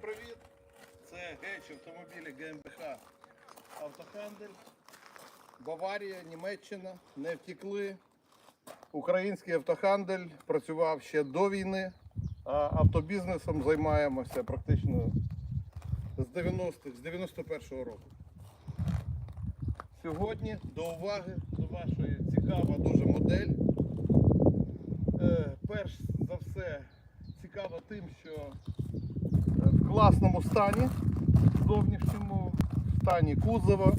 Привіт! Це геч автомобілі ГМБХ Автохендель. Баварія, Німеччина, не втекли. Український автохендель працював ще до війни, а автобізнесом займаємося практично з 90-х, з 91-го року. Сьогодні до уваги, до вашої цікава дуже модель. Е, перш за все цікава тим, що в класному стані, в зовнішньому стані кузова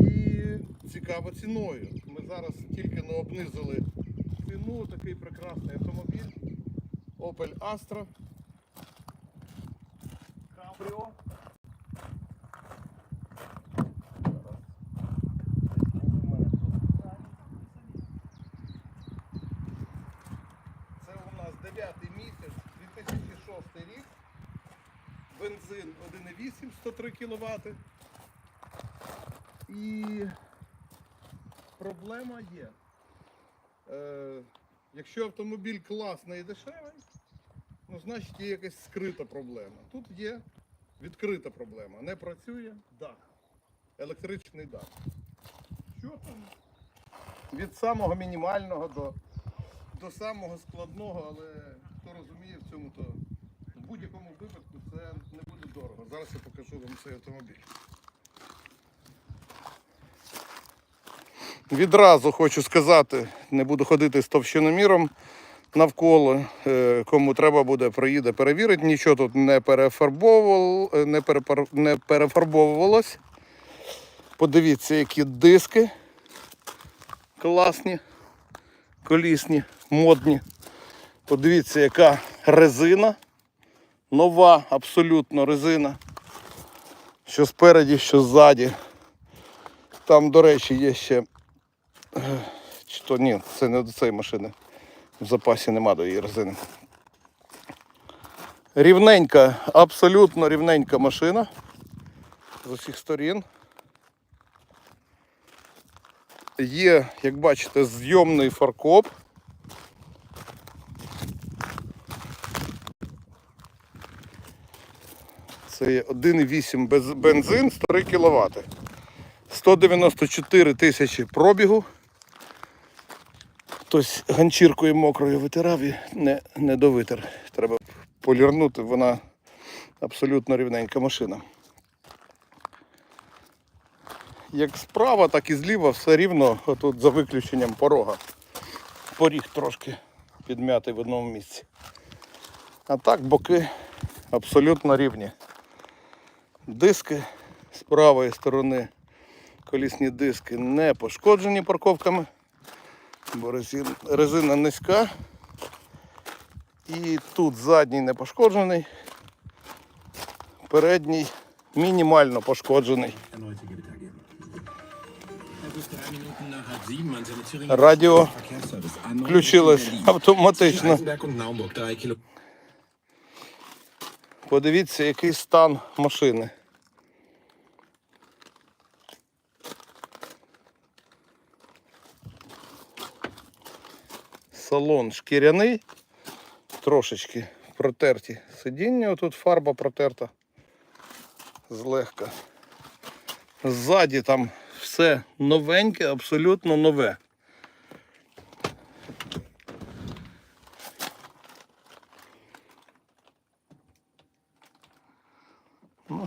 і цікаво ціною. Ми зараз тільки не обнизили ціну, такий прекрасний автомобіль Opel Astra Cabrio. Це у нас 9 місяць, 2006 рік. Бензин 1,8, 103 кВт. І проблема є. Е, якщо автомобіль класний і дешевий, ну, значить є якась скрита проблема. Тут є відкрита проблема. Не працює дах. Електричний дах. Що там? Від самого мінімального до до самого складного, але хто розуміє в цьому, то будь-якому випадку це не буде дорого. Зараз я покажу вам цей автомобіль. Відразу хочу сказати, не буду ходити з товщиноміром навколо. Е, Кому треба буде, приїде, перевірить. Нічого тут не е, не, перепар- не перефарбовувалось. Подивіться, які диски класні колісні, модні. Подивіться, яка резина. Нова абсолютно резина. Що спереді, що ззаді. Там, до речі, є ще. е, Чи то ні, це не до цієї машини. В запасі нема до її резини. Рівненька, абсолютно рівненька машина з усіх сторін. Є, як бачите, зйомний фаркоп. Це є 1,8 бензин, 103 кВт. 194 тисячі пробігу. Хтось ганчіркою мокрою витирав і не, не довитер. Треба полірнути, вона абсолютно рівненька машина. Як справа, так і зліва все рівно, отут за виключенням порога. Поріг трошки підм'ятий в одному місці. А так боки абсолютно рівні. Диски з правої сторони, колісні диски не пошкоджені парковками, бо резина низька. І тут задній не пошкоджений, передній мінімально пошкоджений. erneute Gewitter geben. Подивіться, який стан машини. Салон шкіряний, трошечки протерті сидіння, отут фарба протерта злегка. Ззаді там все новеньке, абсолютно нове.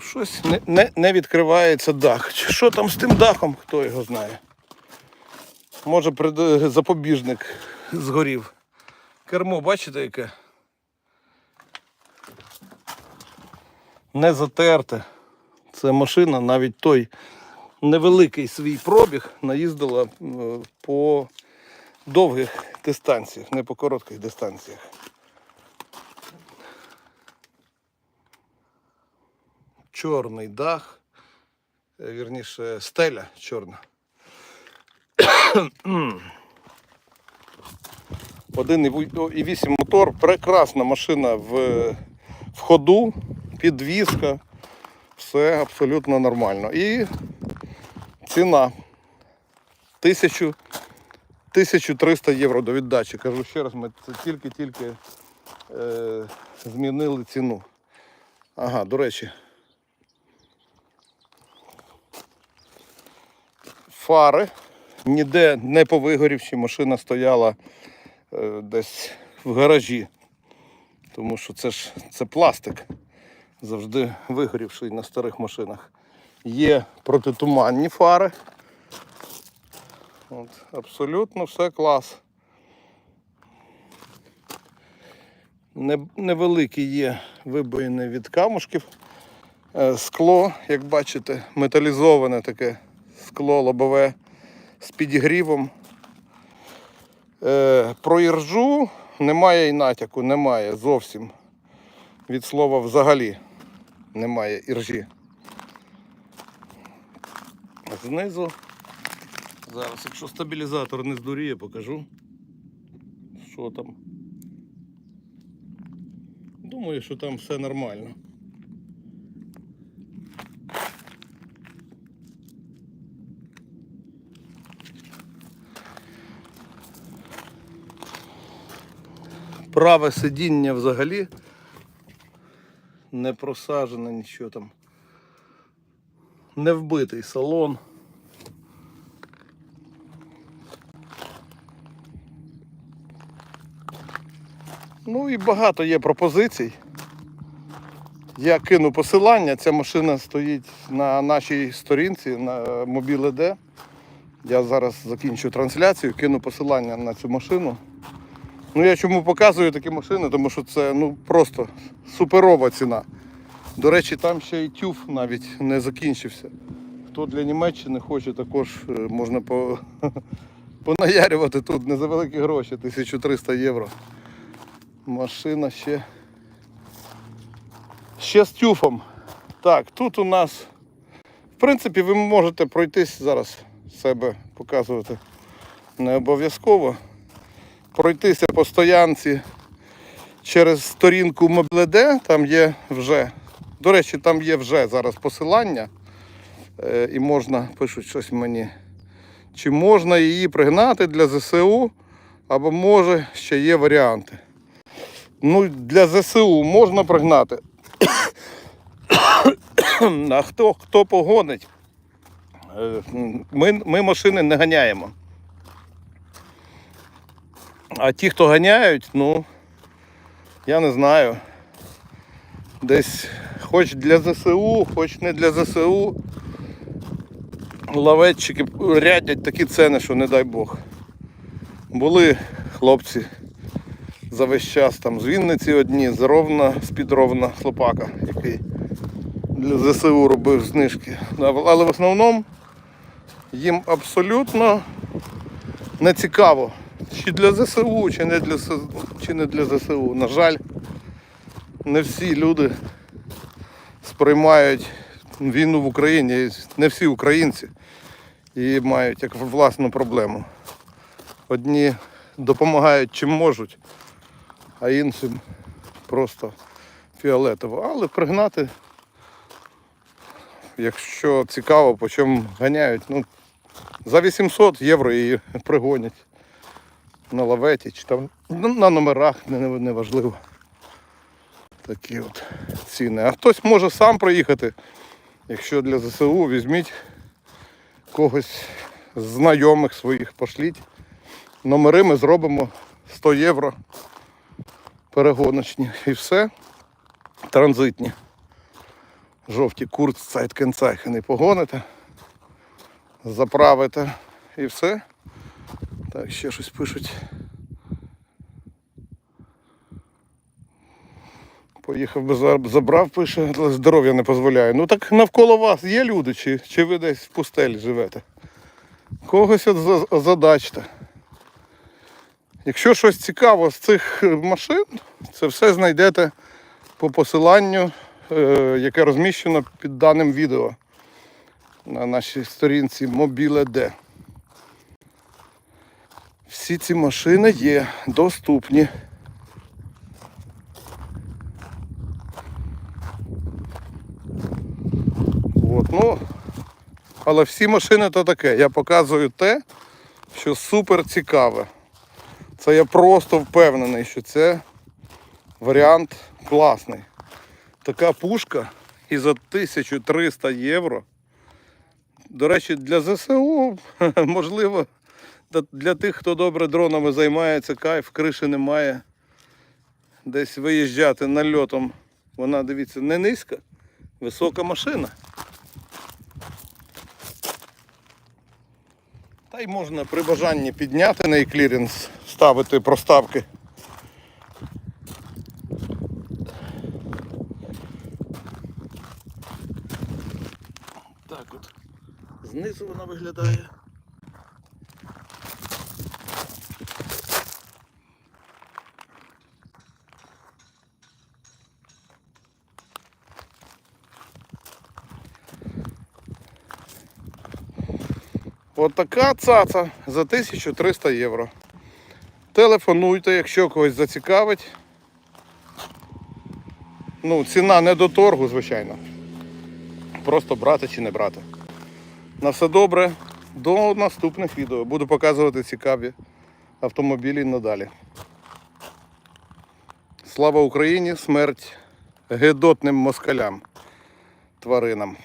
Щось не, не, не відкривається дах. Що там з тим дахом, хто його знає. Може запобіжник згорів. Кермо, бачите, яке? Не затерте. Це машина, навіть той невеликий свій пробіг наїздила е, по довгих дистанціях, не по коротких дистанціях. Чорний дах, е, вірніше стеля чорна. Один і вісім мотор, прекрасна машина в, в ходу, підвізка, все абсолютно нормально. І ціна 1000, 1300 євро до віддачі. Кажу ще раз, ми це тільки-тільки е, змінили ціну. Ага, до речі. Фари. Ніде не повигорівші, машина стояла е, десь в гаражі. Тому що це ж це пластик. Завжди вигорівший на старих машинах. Є протитуманні фари. От, абсолютно все клас. Не, невеликі є вибоїни від камушків. Е, Скло, як бачите, металізоване таке скло лобове з підігрівом. Е, про іржу немає і натяку, немає зовсім. Від слова взагалі немає іржі. Знизу. Зараз, якщо стабілізатор не здуріє, покажу. Що там. Думаю, що там все нормально. Праве сидіння взагалі не просажене нічого там. Не вбитий салон. Ну і багато є пропозицій. Я кину посилання. Ця машина стоїть на нашій сторінці на Mobile.d. Я зараз закінчу трансляцію, кину посилання на цю машину. Ну я чому показую такі машини, тому що це ну просто суперова ціна. До речі, там ще й тюф навіть не закінчився. Хто для Німеччини хоче, також е, можна по... понаярювати тут не за великі гроші, 1300 євро. Машина ще. Ще з тюфом. Так, тут у нас, в принципі, ви можете пройтись зараз себе показувати не обов'язково. Пройтися по стоянці через сторінку Мобіледе, там є вже. До речі, там є вже зараз посилання. Е, і можна, пишуть щось мені. Чи можна її пригнати для ЗСУ, або може ще є варіанти. Ну, для ЗСУ можна пригнати. а хто, хто погонить? Е, Ми, ми машини не ганяємо. А ті, хто ганяють, ну, я не знаю. Десь хоч для ЗСУ, хоч не для ЗСУ. Лаветчики рядять такі ціни, що не дай Бог. Були хлопці за весь час там з Вінниці одні, з Ровна, з-під Ровна хлопака, який для ЗСУ робив знижки. Але в основному їм абсолютно не цікаво, чи для ЗСУ, чи не для, чи не для ЗСУ. На жаль, не всі люди сприймають війну в Україні, не всі українці і мають як власну проблему. Одні допомагають чим можуть, а іншим просто фіолетово. Але пригнати, якщо цікаво, по чому ганяють, ну, за 800 євро її пригонять на лаветі чи там ну, на номерах, не, не, не важливо. Такі от ціни. А хтось може сам проїхати. Якщо для ЗСУ візьміть когось з знайомих своїх, пошліть. Номери ми зробимо 100 євро перегоночні і все. Транзитні. Жовті курц, цайткенцайхени погоните, заправите і все. Так, ще щось пишуть. Поїхав би забрав, пише, але здоров'я не дозволяє. Ну так навколо вас є люди, чи, чи ви десь в пустелі живете? Когось от задачте. Якщо щось цікаво з цих машин, це все знайдете по посиланню, е, яке розміщено під даним відео на нашій сторінці Mobile.d. Всі ці машини є доступні. От, ну, але всі машини то таке. Я показую те, що супер цікаве. Це я просто впевнений, що це варіант класний. Така пушка і за 1300 євро. До речі, для ЗСУ, можливо, для тих, хто добре дронами займається, кайф, криші немає. Десь виїжджати нальотом. Вона, дивіться, не низька, висока машина. Та й можна при бажанні підняти на кліренс, ставити проставки. Так от. Знизу вона виглядає. От така цаца за 1300 євро. Телефонуйте, якщо когось зацікавить. Ну, ціна не до торгу, звичайно. Просто брати чи не брати. На все добре. До наступних відео. Буду показувати цікаві автомобілі надалі. Слава Україні! Смерть гедотним москалям, тваринам.